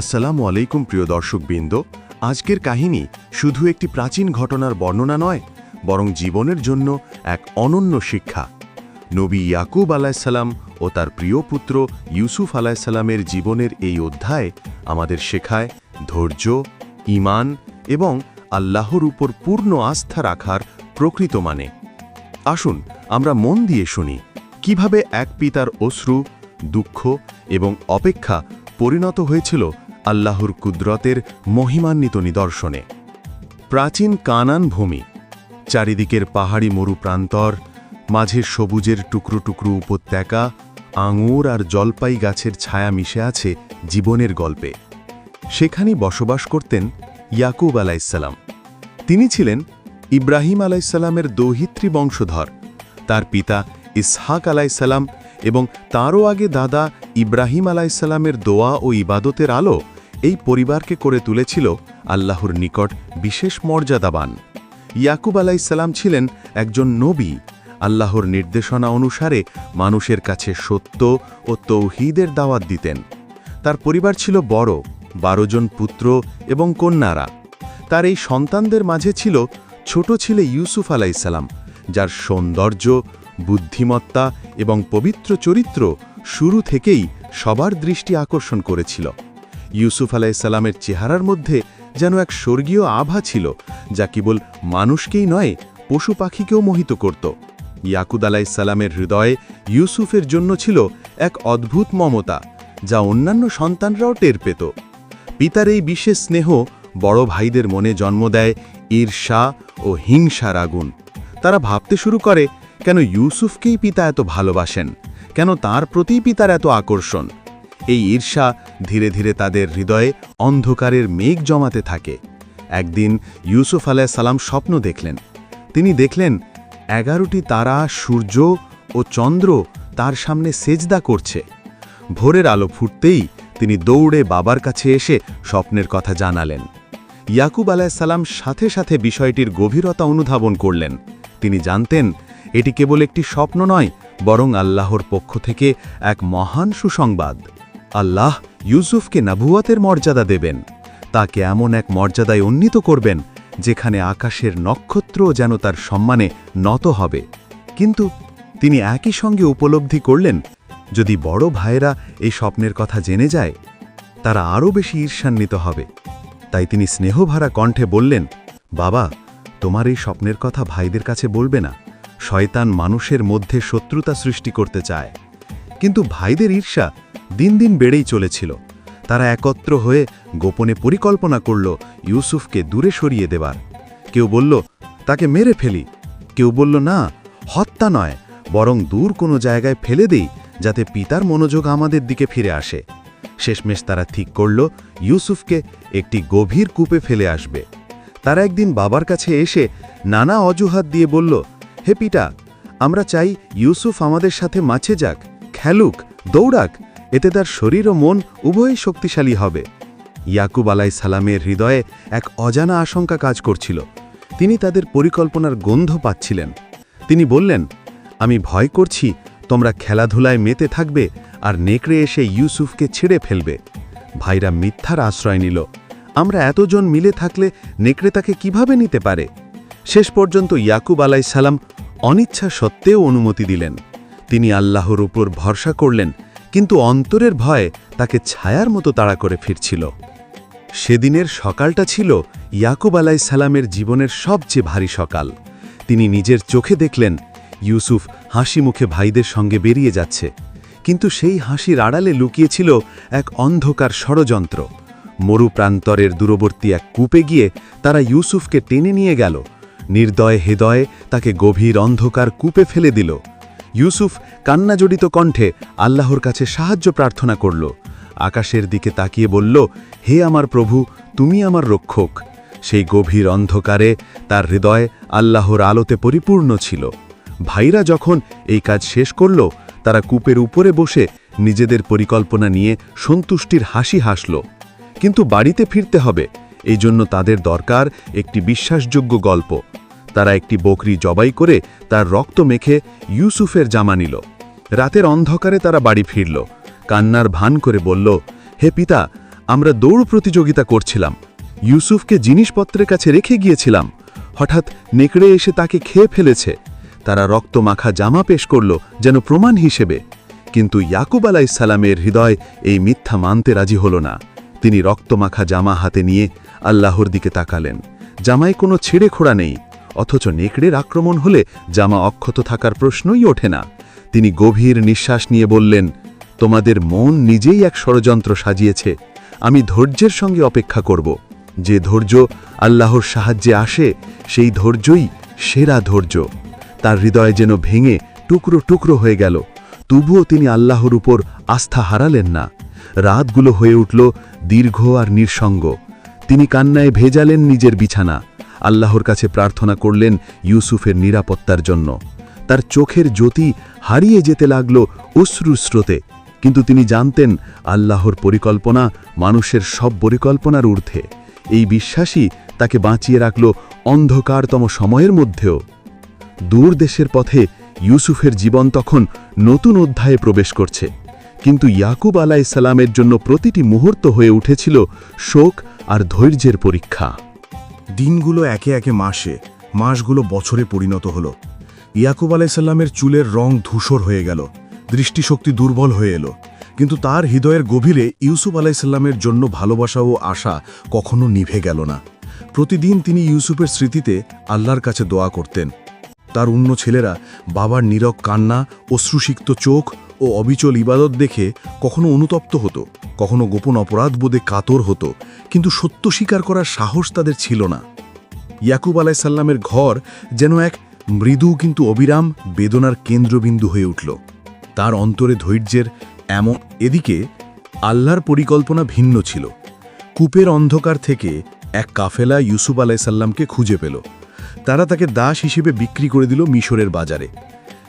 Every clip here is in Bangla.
আসসালামু আলাইকুম প্রিয় দর্শকবৃন্দ। আজকের কাহিনী শুধু একটি প্রাচীন ঘটনার বর্ণনা নয়, বরং জীবনের জন্য এক অনন্য শিক্ষা। নবী ইয়াকুব আলাইসাল্লাম ও তার প্রিয় পুত্র ইউসুফ আলাইসাল্লামের জীবনের এই অধ্যায় আমাদের শেখায় ধৈর্য, ঈমান এবং আল্লাহর উপর পূর্ণ আস্থা রাখার প্রকৃত মানে। আসুন আমরা মন দিয়ে শুনি, কীভাবে এক পিতার অশ্রু, দুঃখ এবং অপেক্ষা পরিণত হয়েছিল আল্লাহর কুদরতের মহিমান্বিত নিদর্শনে। প্রাচীন কানান ভূমি, চারিদিকের পাহাড়ি মরু প্রান্তর, মাঝে সবুজের টুকরো টুকরো উপত্যকা, আঙুর আর জলপাই গাছের ছায়া মিশে আছে জীবনের গল্পে। সেখানে বসবাস করতেন ইয়াকুব আলাইসাল্লাম তিনি ছিলেন ইব্রাহিম আলাইসাল্লামের দৌহিত্রী বংশধর। তার পিতা ইসহাক আলাইসাল্লাম এবং তারও আগে দাদা ইব্রাহিম আলাইসাল্লামের দোয়া ও ইবাদতের আলো এই পরিবারকে করে তুলেছিল আল্লাহর নিকট বিশেষ মর্যাদাবান। ইয়াকুব আলাইসাল্লাম ছিলেন একজন নবী। আল্লাহর নির্দেশনা অনুসারে মানুষের কাছে সত্য ও তৌহিদের দাওয়াত দিতেন। তার পরিবার ছিল বড়, বারো জন পুত্র এবং কন্যারা। তার এই সন্তানদের মাঝে ছিল ছোট ছেলে ইউসুফ আলাইসাল্লাম যার সৌন্দর্য, বুদ্ধিমত্তা এবং পবিত্র চরিত্র শুরু থেকেই সবার দৃষ্টি আকর্ষণ করেছিল। ইউসুফ আলাইসাল্লামের চেহারার মধ্যে যেন এক স্বর্গীয় আভা ছিল, যা কেবল মানুষকেই নয়, পশু পাখিকেও মোহিত করত। ইয়াকুদ আলাইসাল্লামের হৃদয়ে ইউসুফের জন্য ছিল এক অদ্ভুত মমতা, যা অন্যান্য সন্তানরাও টের পেত। পিতার এই বিশেষ স্নেহ বড় ভাইদের মনে জন্ম দেয় ঈর্ষা ও হিংসার আগুন। তারা ভাবতে শুরু করে, কেন ইউসুফকেই পিতা এত ভালোবাসেন? কেন তার প্রতি পিতার এত আকর্ষণ? এই ঈর্ষা ধীরে ধীরে তাদের হৃদয়ে অন্ধকারের মেঘ জমাতে থাকে। একদিন ইউসুফ আলাহ সালাম স্বপ্ন দেখলেন। তিনি দেখলেন, এগারোটি তারা সূর্য ও চন্দ্র তার সামনে সেজদা করছে। ভোরের আলো ফুটতেই তিনি দৌড়ে বাবার কাছে এসে স্বপ্নের কথা জানালেন। ইয়াকুব আলাহিসাল্লাম সাথে সাথে বিষয়টির গভীরতা অনুধাবন করলেন। তিনি জানতেন, এটি কেবল একটি স্বপ্ন নয়, বরং আল্লাহর পক্ষ থেকে এক মহান সুসংবাদ। আল্লাহ ইউসুফকে নাবুয়াতের মর্যাদা দেবেন। তাকে এমন এক মর্যাদায় উন্নীত করবেন, যেখানে আকাশের নক্ষত্র যেন তার সম্মানে নত হবে। কিন্তু তিনি একই সঙ্গে উপলব্ধি করলেন, যদি বড় ভাইয়েরা এই স্বপ্নের কথা জেনে যায়, তারা আরও বেশি ঈর্ষান্বিত হবে। তাই তিনি স্নেহভারা কণ্ঠে বললেন, বাবা, তোমার এই স্বপ্নের কথা ভাইদের কাছে বলবে না। শয়তান মানুষের মধ্যে শত্রুতা সৃষ্টি করতে চায়। কিন্তু ভাইদের ঈর্ষা দিন দিন বেড়েই চলেছিল। তারা একত্র হয়ে গোপনে পরিকল্পনা করল ইউসুফকে দূরে সরিয়ে দেবার। কেউ বলল, তাকে মেরে ফেলি। কেউ বলল, না, হত্যা নয়, বরং দূর কোনো জায়গায় ফেলে দেই, যাতে পিতার মনোযোগ আমাদের দিকে ফিরে আসে। শেষমেশ তারা ঠিক করল, ইউসুফকে একটি গভীর কূপে ফেলে আসবে। তারা একদিন বাবার কাছে এসে নানা অজুহাত দিয়ে বলল, হে পিতা, আমরা চাই ইউসুফ আমাদের সাথে মাছে যাক, খেলুক, দৌড়াক এতে তার শরীর ও মন উভয়ই শক্তিশালী হবে। ইয়াকুব আলাই সালামের হৃদয়ে এক অজানা আশঙ্কা কাজ করছিল। তিনি তাদের পরিকল্পনার গন্ধ পাচ্ছিলেন। তিনি বললেন, আমি ভয় করছি, তোমরা খেলাধুলায় মেতে থাকবে আর নেকড়ে এসে ইউসুফকে ছেড়ে ফেলবে। ভাইরা মিথ্যার আশ্রয় নিল। আমরা এতজন মিলে থাকলে নেকড়ে তাকে কীভাবে নিতে পারে? শেষ পর্যন্ত ইয়াকুব আলাইসাল্লাম অনিচ্ছা সত্ত্বেও অনুমতি দিলেন। তিনি আল্লাহর উপর ভরসা করলেন কিন্তু অন্তরের ভয়ে তাকে ছায়ার মতো তাড়া করে ফিরছিল। সেদিনের সকালটা ছিল ইয়াকুব আলাই সালামের জীবনের সবচেয়ে ভারী সকাল। তিনি নিজের চোখে দেখলেন, ইউসুফ হাসি মুখে ভাইদের সঙ্গে বেরিয়ে যাচ্ছে। কিন্তু সেই হাসির আড়ালে লুকিয়েছিল এক অন্ধকার ষড়যন্ত্র। মরু প্রান্তরের দূরবর্তী এক কূপে গিয়ে তারা ইউসুফকে টেনে নিয়ে গেল। নির্দয় হেদয়ে তাকে গভীর অন্ধকার কূপে ফেলে দিল। ইউসুফ কান্নাজড়িত কণ্ঠে আল্লাহর কাছে সাহায্য প্রার্থনা করল। আকাশের দিকে তাকিয়ে বলল, হে আমার প্রভু, তুমি আমার রক্ষক। সেই গভীর অন্ধকারে তার হৃদয় আল্লাহর আলোতে পরিপূর্ণ ছিল। ভাইরা যখন এই কাজ শেষ করল, তারা কূপের উপরে বসে নিজেদের পরিকল্পনা নিয়ে সন্তুষ্টির হাসি হাসল। কিন্তু বাড়িতে ফিরতে হবে এই জন্য তাদের দরকার একটি বিশ্বাসযোগ্য গল্প। তারা একটি বকরি জবাই করে তার রক্ত মেখে ইউসুফের জামা নিল। রাতের অন্ধকারে তারা বাড়ি ফিরল। কান্নার ভান করে বলল, হে পিতা, আমরা দৌড় প্রতিযোগিতা করছিলাম। ইউসুফকে জিনিসপত্রের কাছে রেখে গিয়েছিলাম। হঠাৎ নেকড়ে এসে তাকে খেয়ে ফেলেছে। তারা রক্তমাখা জামা পেশ করল যেন প্রমাণ হিসেবে। কিন্তু ইয়াকুব আলাইসালামের হৃদয় এই মিথ্যা মানতে রাজি হল না। তিনি রক্তমাখা জামা হাতে নিয়ে আল্লাহর দিকে তাকালেন। জামায় কোনো ছেড়ে খোড়া নেই। অথচ নেকড়ের আক্রমণ হলে জামা অক্ষত থাকার প্রশ্নই ওঠে না। তিনি গভীর নিঃশ্বাস নিয়ে বললেন, তোমাদের মন নিজেই এক ষড়যন্ত্র সাজিয়েছে। আমি ধৈর্যের সঙ্গে অপেক্ষা করব। যে ধৈর্য আল্লাহর সাহায্যে আসে, সেই ধৈর্যই সেরা ধৈর্য। তার হৃদয় যেন ভেঙে টুকরো টুকরো হয়ে গেল। তবুও তিনি আল্লাহর উপর আস্থা হারালেন না। রাতগুলো হয়ে উঠল দীর্ঘ আর নিঃসঙ্গ। তিনি কান্নায় ভেজালেন নিজের বিছানা। আল্লাহর কাছে প্রার্থনা করলেন ইউসুফের নিরাপত্তার জন্য। তার চোখের জ্যোতি হারিয়ে যেতে লাগল অশ্রু স্রোতে। কিন্তু তিনি জানতেন আল্লাহর পরিকল্পনা মানুষের সব পরিকল্পনার ঊর্ধ্বে। এই বিশ্বাসই তাকে বাঁচিয়ে রাখল অন্ধকারতম সময়ের মধ্যেও। দূর দেশের পথে ইউসুফের জীবন তখন নতুন অধ্যায়ে প্রবেশ করছে। কিন্তু ইয়াকুব আলাইসালামের জন্য প্রতিটি মুহূর্ত হয়ে উঠেছিল শোক আর ধৈর্যের পরীক্ষা। দিনগুলো একে একে মাসে, মাসগুলো বছরে পরিণত হলো। ইয়াকুব আলাইসাল্লামের চুলের রং ধূসর হয়ে গেল, দৃষ্টিশক্তি দুর্বল হয়ে এলো। কিন্তু তার হৃদয়ের গভীরে ইউসুফ আলাইসাল্লামের জন্য ভালোবাসা ও আশা কখনো নিভে গেল না। প্রতিদিন তিনি ইউসুফের স্মৃতিতে আল্লাহর কাছে দোয়া করতেন। তার অন্য ছেলেরা বাবার নীরব কান্না অশ্রুসিক্ত চোখ ও অবিচল ইবাদত দেখে কখনো অনুতপ্ত হতো, কখনো গোপন অপরাধ বোধে কাতর হতো, কিন্তু সত্য স্বীকার করার সাহস তাদের ছিল না। ইয়াকুব আলাইসাল্লামের ঘর যেন এক মৃদু কিন্তু অবিরাম বেদনার কেন্দ্রবিন্দু হয়ে উঠল। তার অন্তরে ধৈর্যের এমন এদিকে আল্লাহর পরিকল্পনা ভিন্ন ছিল। কূপের অন্ধকার থেকে এক কাফেলা ইউসুফ আলাইসাল্লামকে খুঁজে পেল। তারা তাকে দাস হিসেবে বিক্রি করে দিল মিশরের বাজারে।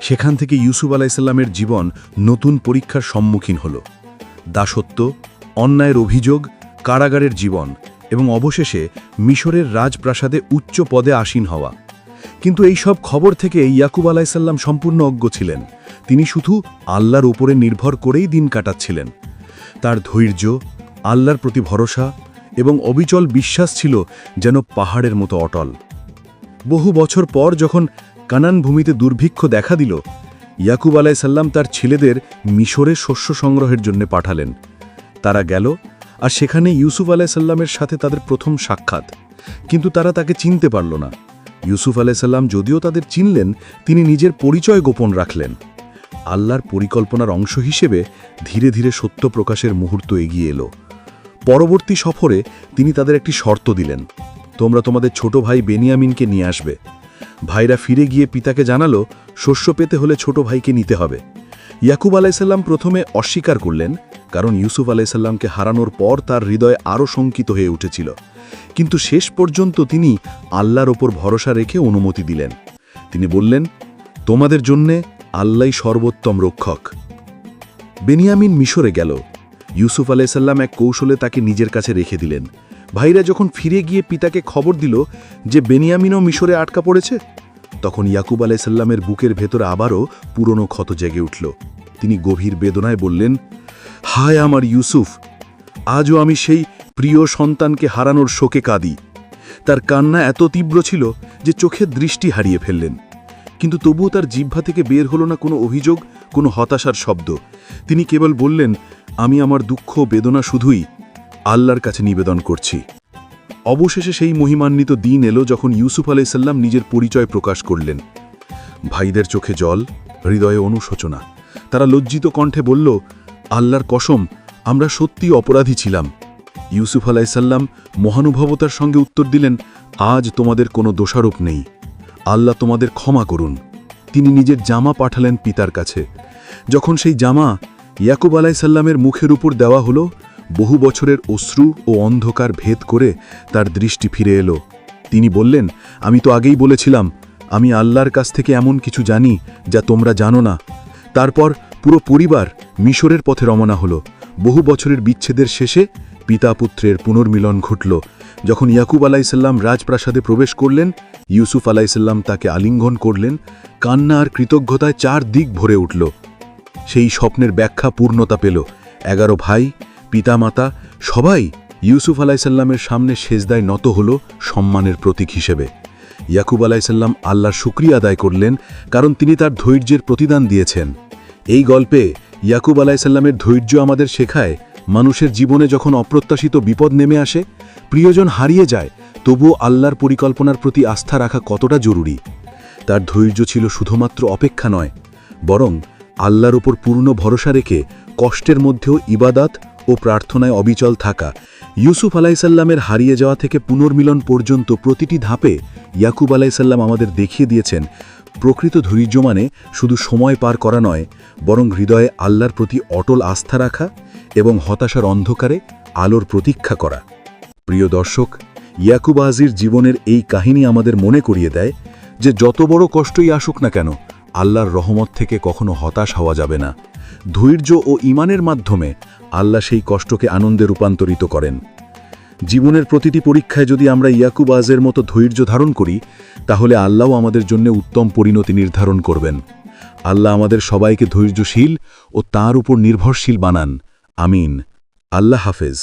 সেখান থেকে ইউসুফ আলাইসাল্লামের জীবন নতুন পরীক্ষার সম্মুখীন হল। দাসত্ব, অন্যায়ের অভিযোগ, কারাগারের জীবন এবং অবশেষে মিশরের রাজপ্রাসাদে উচ্চ পদে আসীন হওয়া। কিন্তু এই সব খবর থেকে ইয়াকুব আলাইসাল্লাম সম্পূর্ণ অজ্ঞ ছিলেন। তিনি শুধু আল্লাহর উপরে নির্ভর করেই দিন কাটাচ্ছিলেন। তার ধৈর্য, আল্লাহর প্রতি ভরসা এবং অবিচল বিশ্বাস ছিল যেন পাহাড়ের মতো অটল। বহু বছর পর যখন কানান ভূমিতে দুর্ভিক্ষ দেখা দিল, ইয়াকুব আলাইসাল্লাম তার ছেলেদের মিশরে শস্য সংগ্রহের জন্য পাঠালেন। তারা গেল আর সেখানে ইউসুফ আলাইসাল্লামের সাথে তাদের প্রথম সাক্ষাৎ। কিন্তু তারা তাকে চিনতে পারল না। ইউসুফ আলাইসাল্লাম যদিও তাদের চিনলেন, তিনি নিজের পরিচয় গোপন রাখলেন। আল্লাহর পরিকল্পনার অংশ হিসেবে ধীরে ধীরে সত্য প্রকাশের মুহূর্ত এগিয়ে এলো। পরবর্তী সফরে তিনি তাদের একটি শর্ত দিলেন, তোমরা তোমাদের ছোট ভাই বেনিয়ামিনকে নিয়ে আসবে। ভাইরা ফিরে গিয়ে পিতাকে জানালো, শস্য পেতে হলে ছোট ভাইকে নিতে হবে। ইয়াকুব আলাইসাল্লাম প্রথমে অস্বীকার করলেন, কারণ ইউসুফ আলাইসাল্লামকে হারানোর পর তার হৃদয় আরও শঙ্কিত হয়ে উঠেছিল। কিন্তু শেষ পর্যন্ত তিনি আল্লাহর ওপর ভরসা রেখে অনুমতি দিলেন। তিনি বললেন, তোমাদের জন্যে আল্লাহ সর্বোত্তম রক্ষক। বেনিয়ামিন মিশরে গেল। ইউসুফ আলাইসাল্লাম এক কৌশলে তাকে নিজের কাছে রেখে দিলেন। ভাইরা যখন ফিরে গিয়ে পিতাকে খবর দিল যে বেনিয়ামিনও মিশরে আটকা পড়েছে, তখন ইয়াকুব আলাইসাল্লামের বুকের ভেতরে আবারও পুরনো ক্ষত জেগে উঠল। তিনি গভীর বেদনায় বললেন, হায় আমার ইউসুফ, আজও আমি সেই প্রিয় সন্তানকে হারানোর শোকে কাঁদি। তার কান্না এত তীব্র ছিল যে চোখের দৃষ্টি হারিয়ে ফেললেন। কিন্তু তবুও তার জিহ্বা থেকে বের হলো না কোনো অভিযোগ, কোনো হতাশার শব্দ। তিনি কেবল বললেন, আমি আমার দুঃখ বেদনা শুধুই আল্লাহর কাছে নিবেদন করছি। অবশেষে সেই মহিমান্বিত দিন এলো যখন ইউসুফ আলাইসাল্লাম নিজের পরিচয় প্রকাশ করলেন। ভাইদের চোখে জল, হৃদয়ে অনুশোচনা। তারা লজ্জিত কণ্ঠে বলল, আল্লাহর কসম, আমরা সত্যি অপরাধী ছিলাম। ইউসুফ আলাইসাল্লাম মহানুভবতার সঙ্গে উত্তর দিলেন, আজ তোমাদের কোনো দোষারোপ নেই। আল্লাহ তোমাদের ক্ষমা করুন। তিনি নিজের জামা পাঠালেন পিতার কাছে। যখন সেই জামা ইয়াকুব আলাইসাল্লামের মুখের উপর দেওয়া হলো বহু বছরের অশ্রু ও অন্ধকার ভেদ করে তার দৃষ্টি ফিরে এলো। তিনি বললেন, আমি তো আগেই বলেছিলাম, আমি আল্লাহর কাছ থেকে এমন কিছু জানি যা তোমরা জানো না। তারপর পুরো পরিবার মিশরের পথে রমনা হলো। বহু বছরের বিচ্ছেদের শেষে পিতা পুত্রের পুনর্মিলন ঘটল। যখন ইয়াকুব আলাইসাল্লাম রাজপ্রাসাদে প্রবেশ করলেন, ইউসুফ আলাইসাল্লাম তাকে আলিঙ্গন করলেন, কান্না আর কৃতজ্ঞতায় চার দিক ভরে উঠল। সেই স্বপ্নের ব্যাখ্যা পূর্ণতা পেল। এগারো ভাই পিতামাতা সবাই ইউসুফ আলাইসাল্লামের সামনে সেজদায় নত হল সম্মানের প্রতীক হিসেবে। ইয়াকুব আলাইসাল্লাম আল্লাহর শুক্রিয়া আদায় করলেন, কারণ তিনি তার ধৈর্যের প্রতিদান দিয়েছেন। এই গল্পে ইয়াকুব আলাইসাল্লামের ধৈর্য আমাদের শেখায়, মানুষের জীবনে যখন অপ্রত্যাশিত বিপদ নেমে আসে, প্রিয়জন হারিয়ে যায়, তবুও আল্লাহর পরিকল্পনার প্রতি আস্থা রাখা কতটা জরুরি? তার ধৈর্য ছিল শুধুমাত্র অপেক্ষা নয়, বরং আল্লাহর ওপর পূর্ণ ভরসা রেখে কষ্টের মধ্যেও ইবাদাত ও প্রার্থনায় অবিচল থাকা। ইউসুফ আলাইসাল্লামের হারিয়ে যাওয়া থেকে পুনর্মিলন পর্যন্ত প্রতিটি ধাপে ইয়াকুব আলাইসাল্লাম আমাদের দেখিয়ে দিয়েছেন, প্রকৃত ধৈর্য মানে শুধু সময় পার করা নয়, বরং হৃদয়ে আল্লাহর প্রতি অটল আস্থা রাখা এবং হতাশার অন্ধকারে আলোর প্রতীক্ষা করা। প্রিয় দর্শক, ইয়াকুব আজির জীবনের এই কাহিনী আমাদের মনে করিয়ে দেয় যে যত বড় কষ্টই আসুক না কেন, আল্লাহর রহমত থেকে কখনো হতাশ হওয়া যাবে না। ধৈর্য ও ইমানের মাধ্যমে আল্লাহ সেই কষ্টকে আনন্দে রূপান্তরিত করেন। জীবনের প্রতিটি পরীক্ষায় যদি আমরা ইয়াকুব আজের মতো ধৈর্য ধারণ করি, তাহলে আল্লাহও আমাদের জন্য উত্তম পরিণতি নির্ধারণ করবেন। আল্লাহ আমাদের সবাইকে ধৈর্যশীল ও তার উপর নির্ভরশীল বানান। আমিন। আল্লাহ হাফেজ।